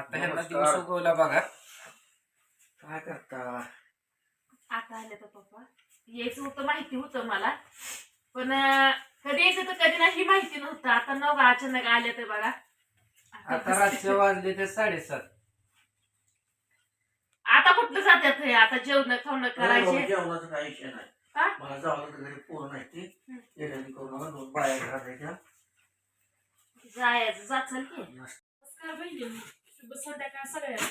आता ह्यांना. दिवस उगवला बघा. काय करता? आता आले तर पप्पा. यायचं होतं माहिती होतं मला. पण कधी यायचं तर कधी नाही माहिती नव्हतं. आता नव अचानक आले तर बघा. आता रातचे वाजले ते साडेसात. आता कुठलं जात्यात हे? आता जेवण खावणं करायचे? जेवणाचा काही विषय नाही. का? मला जावं तर घरी पोरं नाही ती हं. येण्याची करू नका दोन बाया घराच्या जायचं जाचल की. नमस्कार बहिणी. शुभ संध्याकाळ सगळ्या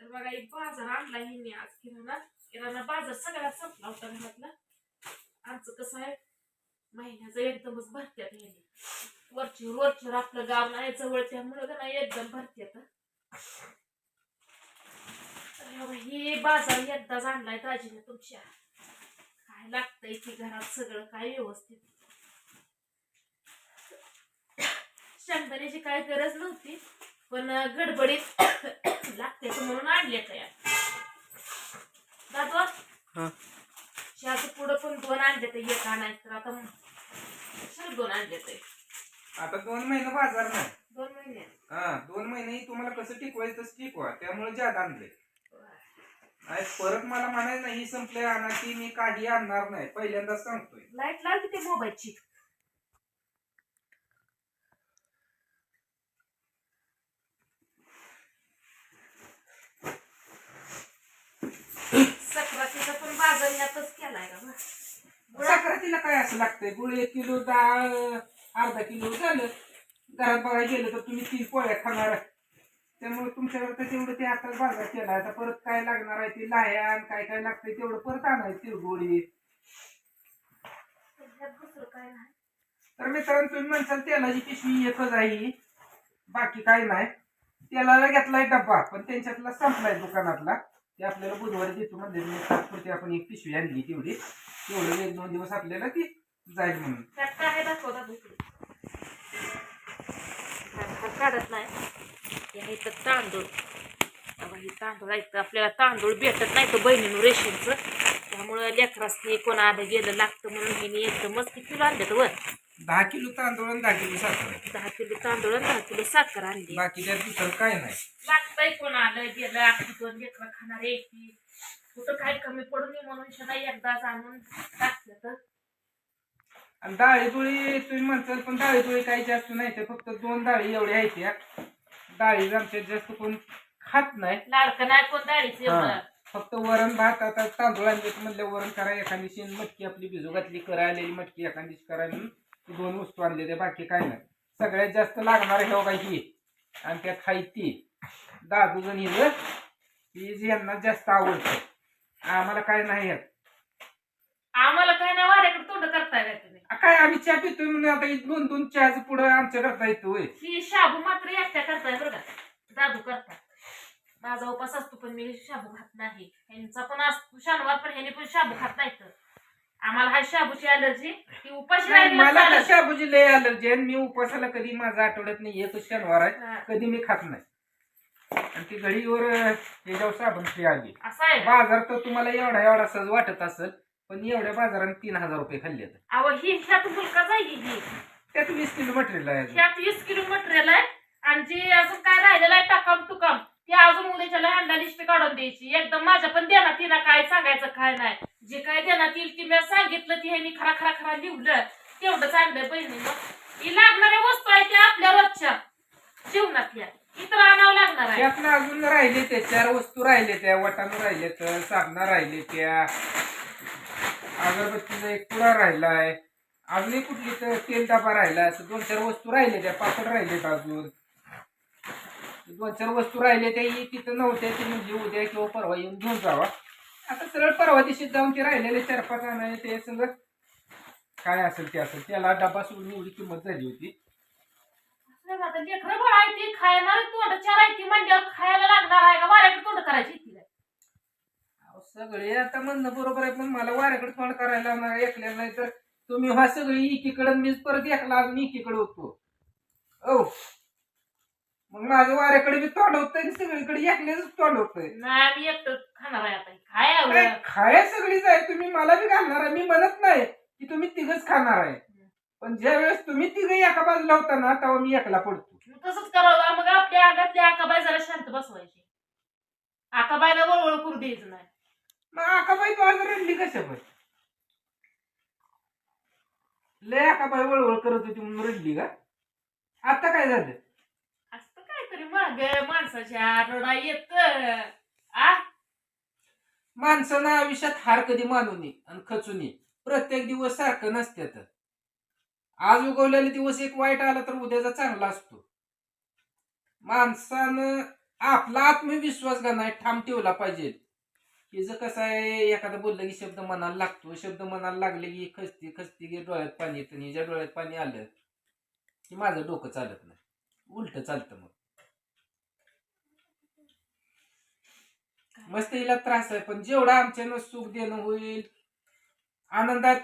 तर बघा एक बाजार आणला हिने आज किराणा. किराणा बाजार सगळ्यात संपला होता घरातला. आमचं कसं आहे? महिन्याचं एकदमच भरत्यात ह्याने वरची वरचीवर आपलं गाव नाही जवळ त्यामुळे का नाही एकदम भरत्यात. हे हे बाजार एकदाच आणलाय दाजीने तुमच्या. काय लागतंय की घरात सगळं काय व्यवस्थित? शेंगदाण्याची काय गरज नव्हती. पण गडबडीत लागते तर म्हणून आणले तयार दादवा हा. चहाचं पुढं पण दोन आणले तर एक आणायचं तर आता कशाला दोन आणले ते? आता दोन महिने बाजार नाही. दोन महिने. हा दोन महिने तुम्हाला कसं टिकवायचं तसं टिकवा त्यामुळे जादा आणले. आणि परत मला म्हणायचं नाही ही संपले आणा ती मी काही आणणार नाही. पहिल्यांदाच सांगतोय. लाइट लावली ते मोबाईलची सक्रातीचा पण बाजार यातच केलाय का बा? साखरातीला काय असं लागतंय? गुळ एक किलो डाळ अर्धा किलो झालं. घरात बघायला गेलं तर तुम्ही तीन पोळ्या खाणार. त्यामुळे तुमच्याकडे तर तेवढं ते आता बाजार केला. आता परत काय लागणार आहे ते लाह्यान काय काय लागतंय तेवढं परत आणायचं तिळगुळी काय तर मित्रांनो तुम्ही म्हणसाल तेलाची पिशवी एकच आहे. बाकी काही नाही. तेलाला घेतलाय डब्बा पण त्यांच्यातला संपलाय दुकानातला. ते आपल्याला बुधवारी देतो म्हणजे मी तात्पुरती आपण एक पिशवी आणली तेवढी. तेवढं एक दोन दिवस आपल्याला ती जाईल म्हणून. त्यात काय दाखवता काढत नाही. हे तर तांदूळ. हे तांदूळ आहेत आपल्याला तांदूळ भेटत नाही तर बहिणीनं रेशनचं. त्यामुळं लेकरासनी कोणा आलं गेलं लागतं म्हणून हिने एकदमच किती किलो आणलं वर. दहा किलो तांदूळ आणि दहा किलो साखर. आहे दहा किलो तांदूळ आणि दहा किलो साखर आणली. बाकी त्यात दुसरं काय नाही. लागतंय कोण आलं गेलं आपली दोन लेकरं खाणारे की? कुठं काय कमी पडू नये म्हणून शना एकदाच आणून टाकलं तर. आणि डाळी दुळी तुम्ही म्हणताल पण डाळी दुळी काही जास्त नाही ते फक्त दोन डाळी एवढ्या आहेत या. डाळी आमच्यात जास्त कोण खात नाही. लाडकं नाही कोण डाळीचं हा. फक्त वरण भात आता तांदूळ आणले म्हणलं वरण करा एखादी शेण मटकी आपली भिजू घातली करा आलेली मटकी एखादी करा म्हणून. ती दोन वस्तू आणले ते बाकी काय नाही. सगळ्यात जास्त लागणार हे बघा ही. आणि त्या खाई ती. दादू जण हिज ती जी यांना जास्त आवडते. आम्हाला काय नाही येत. आम्हाला काय नाही वाऱ्याकडे तोंड करताय का तुम्ही. आ, काय आम्ही चहा पितोय म्हणून आता ही दोन दोन चहाचं पुढं आमच्या करता येतो ही शाबू मात्र एकट्या करताय बरं का. दादू करतात. माझा उपास असतो पण मी शाबू खात नाही. ह्यांचा पण असतो शनिवार पण ह्याने पण शाबू खात नाही तर आम्हाला हा शाबूची अलर्जी उपाशी नाही, राहिली मला चालेल. तर शाबूची लय अलर्जी आहे. मी उपासाला कधी माझा आठवड्यात नाही. एकच शनिवार आहे. कधी मी खात नाही. आणि ती घडीवर त्याच्यावर साबण फ्री आली. असं आहे का? बाजार तर तुम्हाला एवढा एवढा सहज वाटत असेल पण एवढ्या बाजारात तीन हजार रुपये खाल्ले तर अहो ही ह्यात मुलगा जाईल ही? त्यात वीस किलो मटेरियल आहे अजून. ह्यात वीस किलो मटेरियल आहे. आणि जे अजून काय राहिलेलं आहे टकाम टुकाम ते अजून उद्याच्याला ह्यांना लिस्ट काढून द्यायची. एकदम माझ्या पण देण्यात येणार काय सांगायचं काय नाही. जे काय देण्यात येईल ते मी सांगितलं ते ह्यानी खरा खरा खरा लिहलं. तेवढंच आणलं बहिणीला ही लागणाऱ्या वस्तू आहे त्या आपल्या रोजच्या जीवनातल्या इतर आणावं लागणार आहे. त्यातनं अजून राहिले ते चार वस्तू राहिले त्या वटाणं राहिले तर साबणा राहिले त्या. अगरबत्तीचा एक पुरा राहिलाय. अजूनही कुठली तर तेल डबा राहिला असं दोन चार वस्तू राहिले त्या पापड राहिलेत अजून. दोन चार वस्तू राहिले त्या ही तिथं नव्हत्या ती म्हणजे उद्या किंवा परवा येऊन घेऊन जावा. आता सरळ परवा दिवशी जाऊन ते राहिलेले चार पाच आणायचे ते सगळं काय असेल ते असेल. त्याला डबा सोडून एवढी किंमत झाली होती. लेकरं बाळ आहे ती तोंड चार आहे ती म्हणल्यावर खायला लागणार आहे का? वाऱ्याकडे तोंड करायची तिला. अहो, सगळे आता म्हणणं बरोबर आहे पण मला वाऱ्याकडे तोंड करायला लावणार एकल्या नाही तर. तुम्ही हा सगळी एकीकडे मीच परत एकला अजून एकीकडे होतो. ओ मग माझं वाऱ्याकडे बी तोंड होतंय आणि सगळीकडे एकल्याच तोंड होतंय. नाही आम्ही एकटं खाणार आहे आता. खाय काय आवडं. खाया सगळीच आहे. तुम्ही मला बी घालणार आहे. मी म्हणत नाही की तुम्ही तिघच खाणार आहे. पण ज्या वेळेस तुम्ही तिघ एका बाजूला होता ना तेव्हा मी एकला पडतो. तसंच करावं मग आपल्या आगातल्या आकाबाई जरा शांत द्यायचं नाही. मग आकाबाई तू आज रडली कशा पण? लय आकाबाई वळवळ करत होती म्हणून रडली का? आता काय झालं? ग माणसाच्या रडा येत. आ? माणसानं आयुष्यात हार कधी मानू नये आणि खचू नये. प्रत्येक दिवस सारखं नसत्यात. आज उगवलेला दिवस एक वाईट आला तर उद्याचा चांगला असतो. माणसानं आपला आत्मविश्वास का नाही ठाम ठेवला पाहिजे. हिचं कसं आहे एखादं बोललं की शब्द मनाला लागतो. शब्द मनाला लागले की खचती खचती की डोळ्यात पाणी येतं आणि हिच्या डोळ्यात पाणी आलं की माझं डोकं चालत नाही. उलट चालतं मग. मस्त हिला त्रास आहे पण जेवढा आमच्यानं सुख देणं होईल आनंदात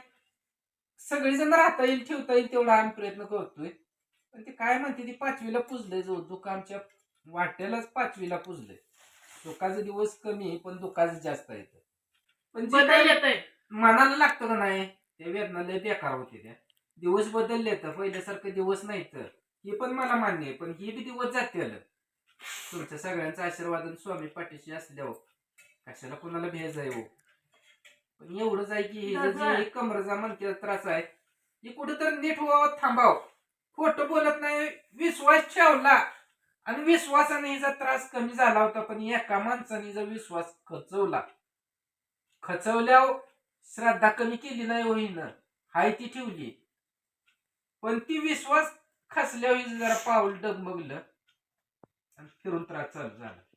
सगळेजण राहता येईल ठेवता येईल तेवढा आम्ही प्रयत्न करतोय. पण ते काय म्हणते ती पाचवीला पुजलंय जो दुःख आमच्या वाट्यालाच पाचवीला पुजलंय. सुखाचे दिवस कमी आहे, पण दुःखाचे जास्त आहेत. पण जे बदल काही येतोय मनाला लागतं का नाही ते वेदना लय बेकार होते त्या. दिवस बदलले तर पहिल्यासारखे दिवस नाही तर हे पण मला मान्य आहे पण हे बी दिवस जाते तुमच्या सगळ्यांचा आशीर्वाद आणि स्वामी पाठीशी असल्यावर. कशाला कोणाला भेज आहे हो? पण एवढंच आहे की हे. जे कमरचा म्हणते त्रास आहे हे कुठेतरी नीट व्हावं थांबाव. खोटं बोलत नाही विश्वास ठेवला. आणि विश्वासाने हिचा त्रास कमी झाला होता पण एका माणसाने हिचा विश्वास खचवला. खचवल्यावर श्रद्धा कमी केली नाही हो हिनं. हाय ती ठेवली. पण ती विश्वास हिचं जरा पाऊल डगमगलं. आणि फिरून त्रास चालू झाला.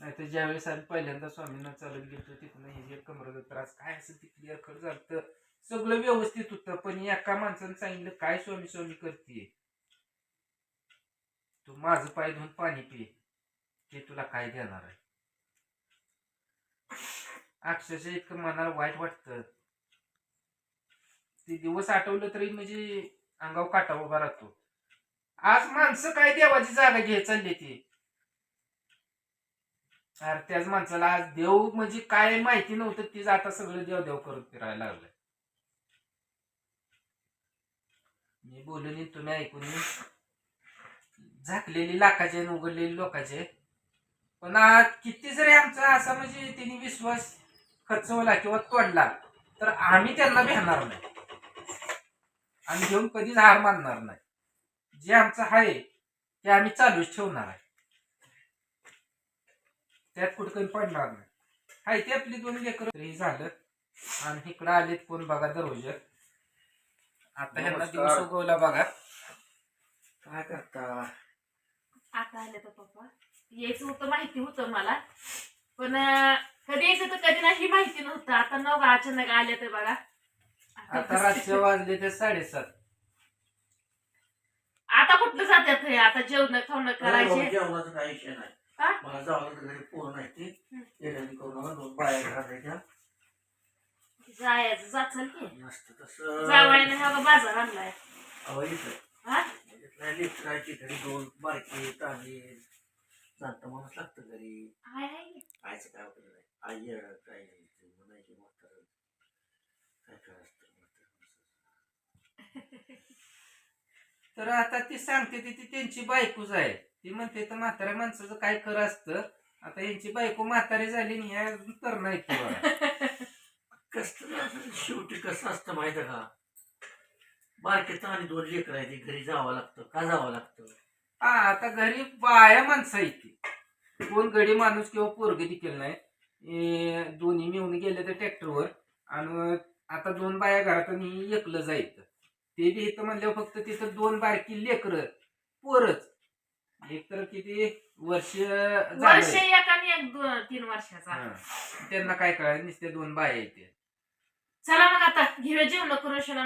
नाहीतर ज्यावेळेस आम्ही पहिल्यांदा स्वामींना चालत गेलो तिथनं हे जे कमरेचा त्रास काय असेल ते क्लिअर खरं झालं सगळं व्यवस्थित होतं पण एका माणसानं सांगितलं काय स्वामी स्वामी करते तू माझं पाय धुवून पाणी पी ते तुला काय देणार आहे? अक्षरशः इतकं मनाला वाईट वाटतं. ते दिवस आठवलं तरी म्हणजे अंगावर काटा उभा राहतो. आज माणसं काय देवाची जागा घे चालली ती? अरे त्याच माणसाला आज देव म्हणजे काय माहिती नव्हतं तीच आता सगळं देव देव करत फिरायला लागलंय. मी बोलून तुम्ही ऐकून झाकलेली लाखाचे उघडलेली लोकाचे. पण आज किती जरी आमचा असा म्हणजे त्यांनी विश्वास खचवला किंवा तोडला तर आम्ही त्यांना भेटणार नाही. आणि घेऊन कधीच हार मानणार नाही. जे आमचं आहे ते आम्ही चालूच ठेवणार आहे. त्यात कुठं कमी पडणार नाही. हाय ते आपली दोन लेकर झालं. आणि इकडं आलेत कोण बघा दरवाज्यात आता ह्यांना. दिवस उगवला बघा. काय करता? आता आले तर पप्पा. यायचं होतं माहिती होतं मला. पण कधी यायचं तर कधी नाही माहिती नव्हतं. आता न बघा अचानक आले तर बघा. आता रातचे वाजले ते साडेसात. आता कुठलं जात्यात हे? आता जेवण खावणं करायचे? जेवणाचा काही विषय नाही. हा? मला जावं तर घरी पोरं नाही ती. दोन बाया घालायच्या. जायचं जाचल की. नसतं तसं. जावायने हा बा बाजार आणलाय. अहो, इथं. हा? इथल्या लेकराची घरी दोन बारकी ताणी जाणतं माणूस लागतं घरी. हाय हाय की. आयचं काय होतं नाही. आई काय ते म्हणायचे म्हातारं. काय म्हातारं. तर आता ती सांगते ती ती त्यांची बायकोच आहे. ती म्हणते तर म्हाताऱ्या माणसाचं काय खरं असतं? आता यांची बायको म्हातारी झाली आणि ह्या तर नाही बघा. कसं असं शेवटी कसं असतं माहिती आहे का? बारके आणि दोन लेकर आहे ती घरी जावं लागतं. का जावं लागतं? हा आता घरी बाया माणसं आहेत ती. कोण गडी माणूस किंवा पोरगे देखील नाही. ए, दोन्ही मिळून गेले तर ट्रॅक्टरवर आणि आता दोन बाया घरात आणि एकलं जायचं. ते बी इथं म्हणल्यावर फक्त तिथं दोन बारकी लेकरं पोरच. एक तर किती वर्ष वर्ष झालं एक आणि एक दोन तीन वर्षाचा. त्यांना काय कळायला नुसते दोन बाया येते चला मग आता घेऊया जेवण करून शिना